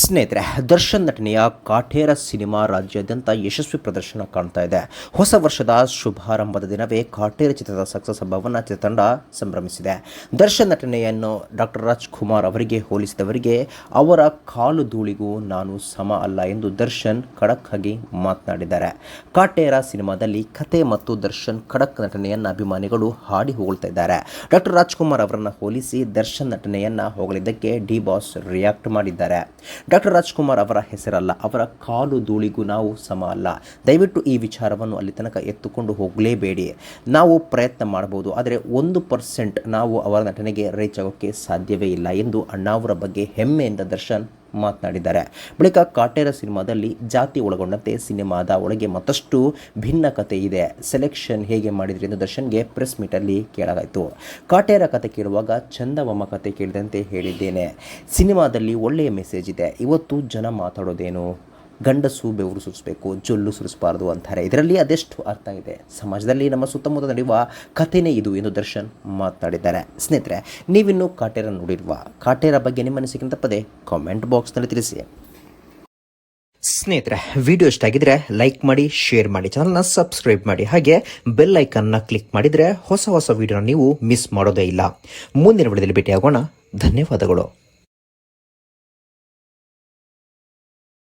ಸ್ನೇಹಿತರೆ, ದರ್ಶನ್ ನಟನೆಯ ಕಾಠೇರ ಸಿನಿಮಾ ರಾಜ್ಯಾದ್ಯಂತ ಯಶಸ್ವಿ ಪ್ರದರ್ಶನ ಕಾಣ್ತಾ ಇದೆ. ಹೊಸ ವರ್ಷದ ಶುಭಾರಂಭದ ದಿನವೇ ಕಾಠೇರ ಚಿತ್ರದ ಸಕ್ಸಸ್ ಹಬ್ಬವನ್ನು ಚಿತ್ರತಂಡ ಸಂಭ್ರಮಿಸಿದೆ. ದರ್ಶನ್ ನಟನೆಯನ್ನು ಡಾಕ್ಟರ್ ರಾಜ್ಕುಮಾರ್ ಅವರಿಗೆ ಹೋಲಿಸಿದವರಿಗೆ, ಅವರ ಕಾಲು ಧೂಳಿಗೂ ನಾನು ಸಮ ಅಲ್ಲ ಎಂದು ದರ್ಶನ್ ಖಡಕ್ ಆಗಿ ಮಾತನಾಡಿದ್ದಾರೆ. ಕಾಠೇರ ಸಿನಿಮಾದಲ್ಲಿ ಕತೆ ಮತ್ತು ದರ್ಶನ್ ಖಡಕ್ ನಟನೆಯನ್ನು ಅಭಿಮಾನಿಗಳು ಹಾಡಿ ಹೊಗಳ್ತಾ ಇದ್ದಾರೆ. ಡಾಕ್ಟರ್ ರಾಜ್ಕುಮಾರ್ ಅವರನ್ನು ಹೋಲಿಸಿ ದರ್ಶನ್ ನಟನೆಯನ್ನು ಹೋಗಲಿದ್ದಕ್ಕೆ ಡಿ ಬಾಸ್ ರಿಯಾಕ್ಟ್ ಮಾಡಿದ್ದಾರೆ. ಡಾಕ್ಟರ್ ರಾಜ್ಕುಮಾರ್ ಅವರ ಹೆಸರಲ್ಲ, ಅವರ ಕಾಲು ಧೂಳಿಗೂ ನಾವು ಸಮ ಅಲ್ಲ. ದಯವಿಟ್ಟು ಈ ವಿಚಾರವನ್ನು ಅಲ್ಲಿ ತನಕ ಎತ್ತುಕೊಂಡು ಹೋಗಲೇಬೇಡಿ. ನಾವು ಪ್ರಯತ್ನ ಮಾಡಬಹುದು, ಆದರೆ ಒಂದು ಪರ್ಸೆಂಟ್ ನಾವು ಅವರ ನಟನೆಗೆ ರೀಚ್ ಆಗೋಕ್ಕೆ ಸಾಧ್ಯವೇ ಇಲ್ಲ ಎಂದು ಅಣ್ಣಾವರ ಬಗ್ಗೆ ಹೆಮ್ಮೆಯಿಂದ ದರ್ಶನ್ ಮಾತನಾಡಿದ್ದಾರೆ. ಬಳಿಕ ಕಾಟೇರ ಸಿನಿಮಾದಲ್ಲಿ ಜಾತಿ ಒಳಗೊಂಡಂತೆ ಸಿನಿಮಾದ ಒಳಗೆ ಮತ್ತಷ್ಟು ಭಿನ್ನ ಕತೆ ಇದೆ. ಸೆಲೆಕ್ಷನ್ ಹೇಗೆ ಮಾಡಿದ್ರಿ ಎಂದು ದರ್ಶನ್ಗೆ ಪ್ರೆಸ್ ಮೀಟಲ್ಲಿ ಕೇಳಲಾಯಿತು. ಕಾಟೇರ ಕತೆ ಕೇಳುವಾಗ ಚಂದವಮ್ಮ ಕತೆ ಕೇಳಿದಂತೆ ಹೇಳಿದ್ದೇನೆ. ಸಿನಿಮಾದಲ್ಲಿ ಒಳ್ಳೆಯ ಮೆಸೇಜ್ ಇದೆ. ಇವತ್ತು ಜನ ಮಾತಾಡೋದೇನು? ಗಂಡಸು ಬೆವರು ಸುರಿಸ್ಬೇಕು, ಜೊಲ್ಲು ಸುರಿಸಬಾರ್ದು ಅಂತಾರೆ. ಇದರಲ್ಲಿ ಅದೆಷ್ಟು ಅರ್ಥ ಇದೆ? ಸಮಾಜದಲ್ಲಿ ನಮ್ಮ ಸುತ್ತಮುತ್ತ ನಡೆಯುವ ಕಥೆನೇ ಇದು ಎಂದು ದರ್ಶನ್ ಮಾತನಾಡಿದ್ದಾರೆ ಸ್ನೇಹಿತರೆ, ನೀವಿನ್ನೂ ಕಾಟೇರ ನೋಡಿರುವ ಕಾಟೇರ ಬಗ್ಗೆ ನಿಮ್ಮ ಅನಿಸಿಕೆ ಪದೇ ಕಾಮೆಂಟ್ ಬಾಕ್ಸ್ನಲ್ಲಿ ತಿಳಿಸಿ. ಸ್ನೇಹಿತರೆ ವಿಡಿಯೋ ಇಷ್ಟ ಆಗಿದ್ರೆ ಲೈಕ್ ಮಾಡಿ ಶೇರ್ ಮಾಡಿ ಚಾನಲ್ನ ಸಬ್ಸ್ಕ್ರೈಬ್ ಮಾಡಿ. ಹಾಗೆ ಬೆಲ್ ಐಕನ್ನ ಕ್ಲಿಕ್ ಮಾಡಿದರೆ ಹೊಸ ಹೊಸ ವಿಡಿಯೋನ ನೀವು ಮಿಸ್ ಮಾಡೋದೇ ಇಲ್ಲ. ಮುಂದಿನ ವಿಡಿಯೋದಲ್ಲಿ ಭೇಟಿಯಾಗೋಣ. ಧನ್ಯವಾದಗಳು.